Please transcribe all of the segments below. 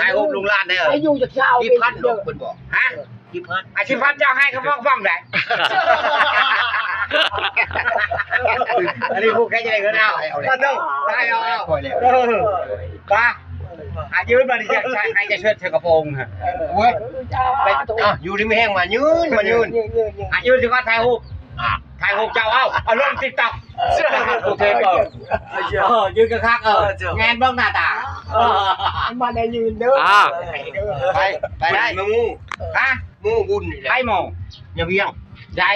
ถ่ายรูปลุงลาดได้เหรอไอ้อยู่จากเช้าที่เป็นพันเยดออะกเพิ่นบอกฮะที่พันอาชีพพันเจ้าให้เขาฟ้องฟ้องได้อันนี้พูดแค่จะได้เงินเอาก็ต้องได้เอาเอาปล่อยแล้วเออป้าอายืนมาดิจะใช้ให้จะเชิดเชือกกระโปรงฮะโอ้ยไปอะอยู่ที่ไม่แห้งมายืนมายืนอายืนสิว่าถ่ายรูปถ่ายรูปเจ้าเอาเอาลงติ๊กต็อกโอเคเปิดเออยืนกระคักเอองานเบ้างหน้าตา เออมาในยืนเด้ออ่า ไปไปได้มางูฮะงูบุญนี่แหละไพ่โมงอย่าเบี้ยงใหญ่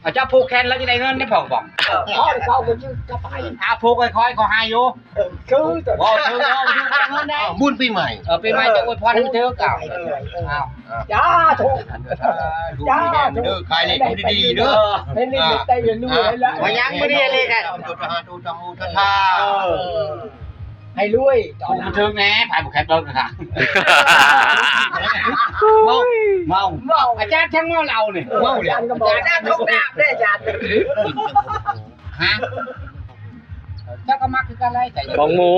เอาเจ้าผูกแขนแล้วจะได้เงินได้ผ่องผ่องพ่อเขาก็ยืนกระไปอาผูกค่อยๆขอให้อยู่คือตัวบ่ถึงเอาอยู่ได้เงินได้อ้าวบุญปีใหม่เออปีใหม่จะอวยพรให้มันเถอะเก่าเอาจ้าถูกดูดีแน่เด้อขายเลขดูดีๆเด้อเป็นนี่ได้เรียนรู้แล้วว่ายังไม่ได้เลยกันตุตหาตุตมูทธา ให้รวยตอผูนกนั้นถึงแน่ผายผูกแขนเบิ้งค่ะเมา เมาอาจารย์ช่างเมาเราเนี่ยเมาจันก็บอกจ้าทุกดาบได้จานฮะเจ้าก็มักคือกันไรแต่ของหมู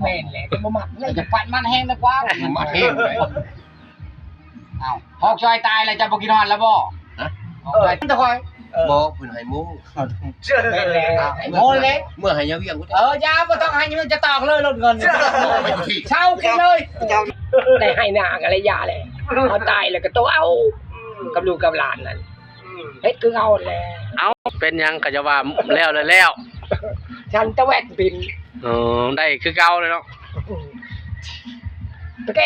แม่นแหละก็บ่มักเลยจะปัดมันแห้งแล้วกว่ามาเทงเลย เอาหอกชอยตายแล้วจะบอกินฮอนแล้วบ่ฮะเออจะคอย บอกเพิ่นให้มูแม่นแหละ โมเล็กเมื่อให้ยาเวียงกูเออยาบ่ต้องให้เงินจะตอกเลยลดเงินไปทุกที่เช่ากินเลยได้ให้นางอะไรยาแหละพอตายแล้วก็ตัวเอากับลูกกับหลานนั่นเฮ็ดคือเอาแหละเอาเป็นหยังก็จะว่าแล้วเลยแล้วฉันตะแวดบิน เออได้คือเก่าเลยเนาะ